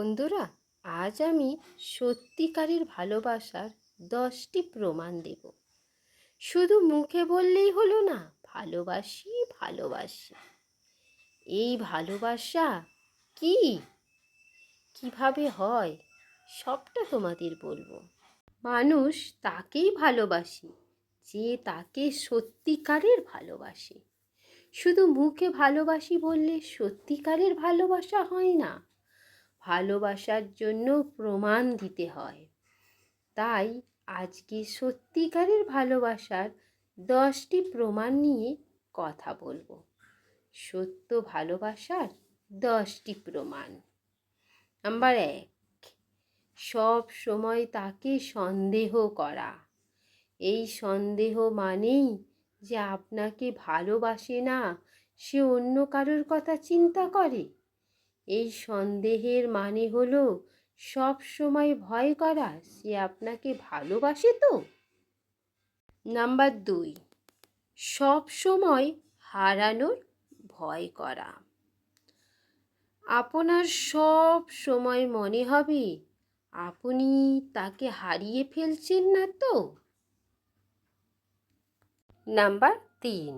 বন্ধুরা, আজ আমি সত্যিকারের ভালোবাসার দশটি প্রমাণ দেব। শুধু মুখে বললেই হলো না, ভালোবাসি ভালোবাসি। এই ভালোবাসা কি? কীভাবে হয়? সবটা তোমাদের বলব। মানুষ তাকেই ভালোবাসি যে তাকে সত্যিকারের ভালোবাসে। শুধু মুখে ভালোবাসি বললে সত্যিকারের ভালোবাসা হয় না ভালোবাসার জন্য প্রমাণ দিতে হয়। তাই আজকে সত্যিকারের ভালোবাসার দশটি প্রমাণ নিয়ে কথা বলব। সত্য ভালোবাসার দশটি প্রমাণ। নাম্বার এক, সব সময় তাকে সন্দেহ করা। এই সন্দেহ মানেই যে আপনাকে ভালোবাসে না, সে অন্য কারোর কথা চিন্তা করে। এই সন্দেহের মানে হলো সব সময় ভয় করা সে আপনাকে ভালোবাসে তো? নাম্বার দুই, সব সময় হারানোর ভয় করা। আপনার সব সময় মনে হবে, আপনি তাকে হারিয়ে ফেলছেন না তো? নাম্বার তিন,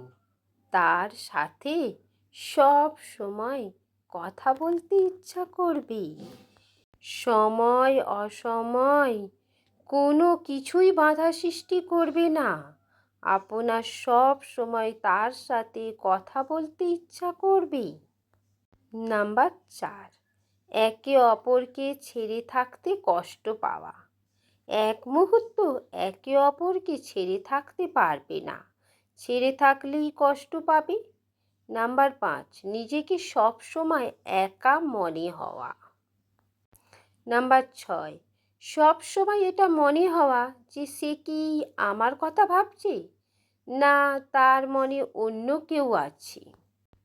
তার সাথে সব সময় কথা বলতে ইচ্ছা করবে? সময়, অসময়, কোনো কিছুই বাধা সৃষ্টি করবে না। আপনার সব সময় তার সাথে কথা বলতে ইচ্ছা করবে? নাম্বার চার, একে অপরকে ছেড়ে থাকতে কষ্ট পাওয়া। এক মুহূর্ত একে অপরকে ছেড়ে থাকতে পারবে না। ছেড়ে থাকলেই কষ্ট পাবে। নাম্বার পাঁচ নিজেকে সব সময় একা মনে হওয়া? নাম্বার ছয়, সব সময় এটা মনে হওয়া যে সে কি আমার কথা ভাবছে? না, তার মনে অন্য কেউ আছে।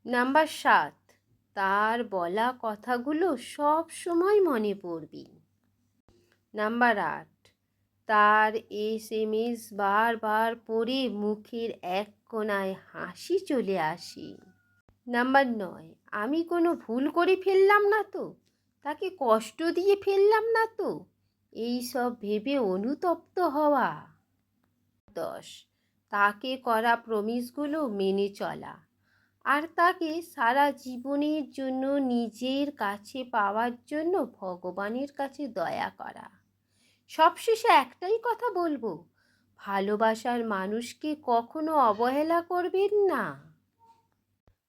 নাম্বার সাত, তার বলা কথাগুলো সব সময় মনে পড়বে। নাম্বার আট, তার এস এম এস বারবার পড়ে মুখের এক কোনায় হাসি চলে আসে। নাম্বার নয়, আমি কোনো ভুল করে ফেললাম না তো? তাকে কষ্ট দিয়ে ফেললাম না তো? এই সব ভেবে অনুতপ্ত হওয়া। দশ, তাকে করা প্রমিসগুলো মেনে চলা। আর তাকে সারা জীবনের জন্য নিজের কাছে পাওয়ার জন্য ভগবানের কাছে দয়া করা। সবশেষে একটাই কথা বলব, ভালোবাসার মানুষকে কখনো অবহেলা করবেন না।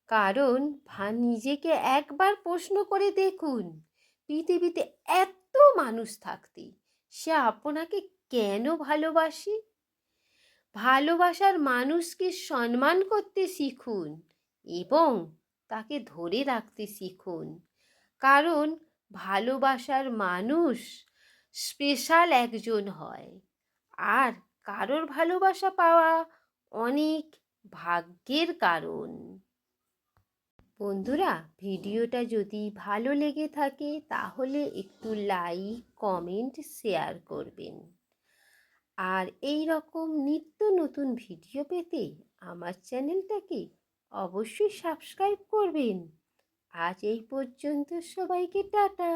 কারণ নিজেকে একবার প্রশ্ন করে দেখুন, পৃথিবীতে এত মানুষ থাকতে সে আপনাকে কেন ভালোবাসে? ভালোবাসার মানুষকে সম্মান করতে শিখুন এবং তাকে ধরে রাখতে শিখুন। কারণ ভালোবাসার মানুষ স্পেশাল একজন হয় আর কারোর ভালোবাসা পাওয়া অনেক ভাগ্যের কারণ। বন্ধুরা, ভিডিওটা যদি ভালো লেগে থাকে তাহলে একটু লাইক কমেন্ট শেয়ার করবেন। আর এই রকম নিত্য নতুন ভিডিও পেতে আমার চ্যানেলটাকে অবশ্যই সাবস্ক্রাইব করবেন। আজ এই পর্যন্ত সবাইকে টাটা।